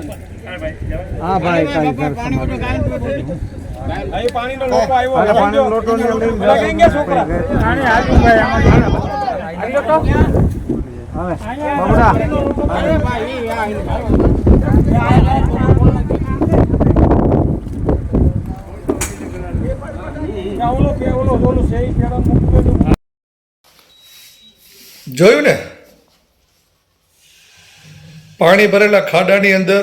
હા ભાઈ, કઈ ઘર અહીં પાણીનો લોકો આવ્યો અરે પાણીનો લોટો લઈને છોકરા આને હાલ્યું ભાઈ આમાં હવે બબડા ત્યાં ઓલો કે ઓલો ઓલું છે ઈ પેલા મૂકી દેજો. જોયું ને? પાણી ભરેલા ખાડાની અંદર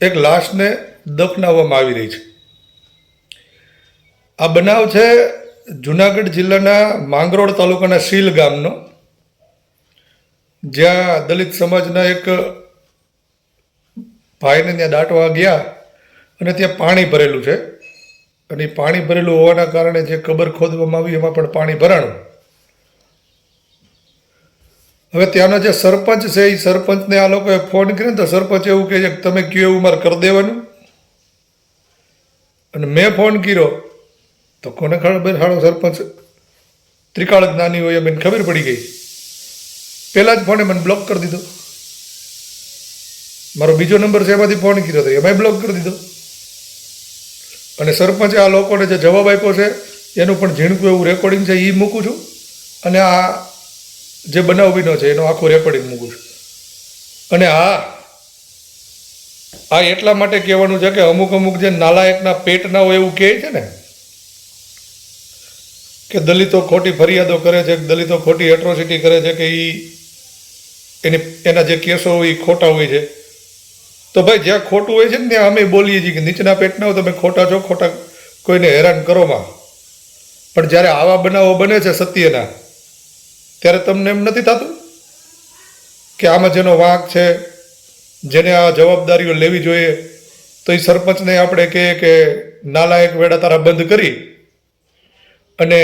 એક લાશને દફનાવવામાં આવી રહી છે. આ બનાવ છે જુનાગઢ જિલ્લાના માંગરોળ તાલુકાના શીલ ગામનો, જ્યાં દલિત સમાજના એક ભાઈને ત્યાં દાટવા ગયા અને ત્યાં પાણી ભરેલું છે. અને પાણી ભરેલું હોવાના કારણે જે કબર ખોદવામાં આવી એમાં પણ પાણી ભરાણું. હવે ત્યાંનો જે સરપંચ છે, એ સરપંચને આ લોકોએ ફોન કર્યો તો સરપંચ એવું કહે છે કે તમે કયો એવું મારે કરી દેવાનું. અને મેં ફોન કર્યો. તો કોને ખબર સારો સરપંચ. ત્રિકાળ જ્ઞાની હોય એમ એને ખબર પડી ગઈ. પહેલાં જ ફોને મને બ્લોક કરી દીધો. મારો બીજો નંબર છે, એમાંથી ફોન કર્યો તો એમાંય બ્લોક કરી દીધો. અને સરપંચે આ લોકોને જે જવાબ આપ્યો છે, એનું પણ ઝીણકું એવું રેકોર્ડિંગ છે એ મૂકું છું. અને આ જે બનાવ બન્યો છે, એનું આખું રેકોર્ડિંગ મૂકું છું. અને હા આ એટલા માટે કહેવાનું છે કે અમુક અમુક જે નાલાયકના પેટના હોય એવું કહે છે ને, કે દલિતો ખોટી ફરિયાદો કરે છે, દલિતો ખોટી એટ્રોસિટી કરે છે કે એ એની, એના જે કેસો હોય એ ખોટા હોય છે. તો ભાઈ, જ્યાં ખોટું હોય છે ને, ત્યાં અમે બોલીએ છીએ કે નીચેના પેટના તમે ખોટા છો, ખોટા કોઈને હેરાન કરોમાં પણ જ્યારે આવા બનાવો બને છે સત્યના, ત્યારે તમને એમ નથી થતું કે આમાં જેનો વાંક છે, જેને આ જવાબદારીઓ લેવી જોઈએ, તો એ સરપંચને આપણે કહીએ કે નાલાયક વેડા તારા બંધ કરી. અને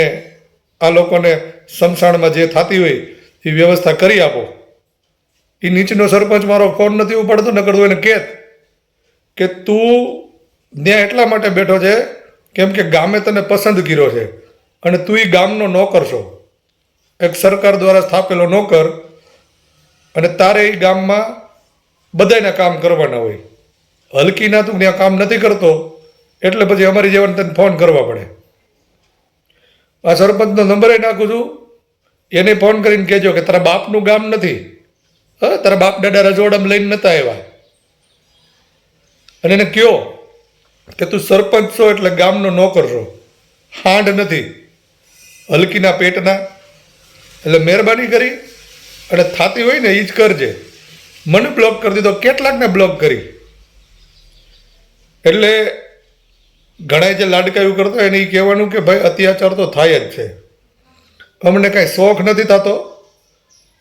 આ લોકોને સમસાણમાં જે થતી હોય, એ વ્યવસ્થા કરી આપો. એ નીચેનો સરપંચ મારો ફોન નથી ઉપાડતો ન કરતો એને કહેત કે તું ત્યાં એટલા માટે બેઠો છે કેમ કે ગામે તને પસંદ કર્યો છે અને તું એ ગામનો નોકર છો. એક સરકાર દ્વારા સ્થાપેલો નોકર અને તારે એ ગામમાં બધાયના કામ કરવાના હોય. હલકીના તું ત્યાં કામ નથી કરતો, એટલે પછી અમારી જેવાને તને ફોન કરવા પડે. આ સરપંચનો નંબર નાખું છું. એને ફોન કરીને કહેજો કે તારા બાપનું ગામ નથી. હા, તારા બાપ દાદા રજોડમ લઈને નતા આવ્યા. અને એને કયો કે તું સરપંચ છો એટલે ગામનો નોકર છો. હાંડ નથી. હલકીના પેટના. એટલે મહેરબાની કરી અને થાતી હોય ને એ જ કરજે. મને બ્લોક કરી દીધો, કેટલાકને બ્લોક કરી. એટલે ઘણા જે લાડકાયું કરતો એને એ કહેવાનું કે ભાઈ અત્યાચાર તો થાય જ છે. અમને કાંઈ શોખ નથી થતો.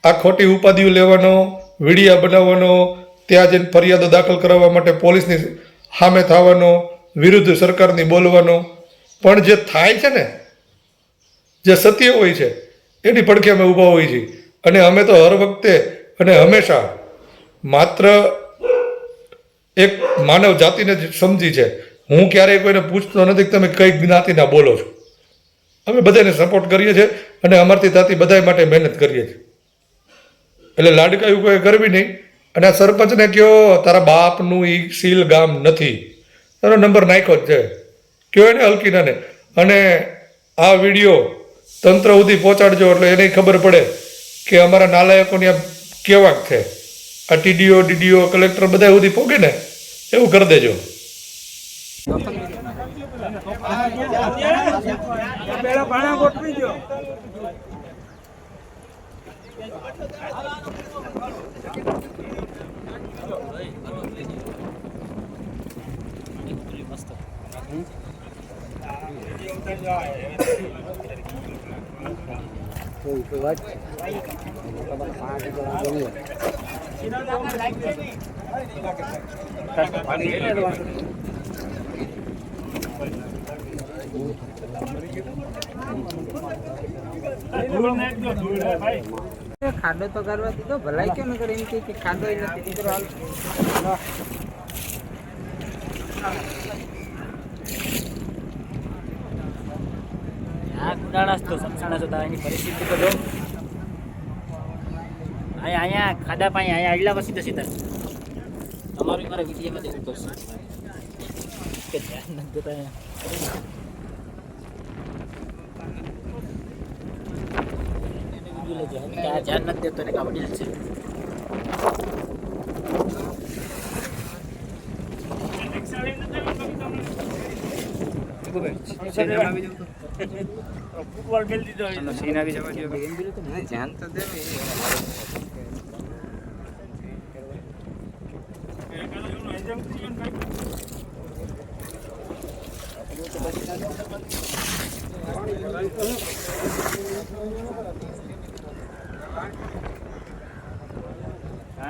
આ ખોટી ઉપાધિઓ લેવાનો, વિડીયા બનાવવાનો, ત્યાં જઈને ફરિયાદો દાખલ કરાવવા માટે પોલીસની સામે થવાનો, વિરુદ્ધ સરકારની બોલવાનો. પણ જે થાય છે ને, જે સત્ય હોય છે, એની પડખે અમે ઊભા હોઈએ છીએ. અને અમે તો હર વખતે અને હંમેશા માત્ર એક માનવ જાતિને જ સમજી છે. હું ક્યારેય કોઈને પૂછતો નથી કે તમે કઈ જ્ઞાતિના બોલો છો. અમે બધાને સપોર્ટ કરીએ છીએ અને અમારથી થતી બધા માટે મહેનત કરીએ છીએ. એટલે લાડકા એવું કોઈ કરવી નહીં. અને આ સરપંચને કહો તારા બાપનું એ સીલ ગામ નથી. તારો નંબર નાખ્યો જ છે. કયો એને હલકીનાને. અને આ વીડિયો તંત્ર સુધી પહોંચાડજો એટલે એને ખબર પડે કે અમારા નાલાયકોની આ કેવાક છે. આ ટીડીઓ, ડીડીઓ, કલેક્ટર બધા સુધી પહોંચે ને એવું કરી દેજો. ધૂળ નાખજો ધૂળ ભાઈ ખાડો તો કરવા દીધો. ભલાઈ કેમ કરે એમ કે ખાડો નથી દીકરો હાલ. આ સમસાણા છો એની પરિસ્થિતિ તો જો. અહીંયા ખાડા પાણી, અહીંયા આડલા પછી તો સીધા. તમારું વીડિયો લેજો એમ કે આ ધ્યાન નથી દેતો ને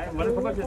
મને ખબર છે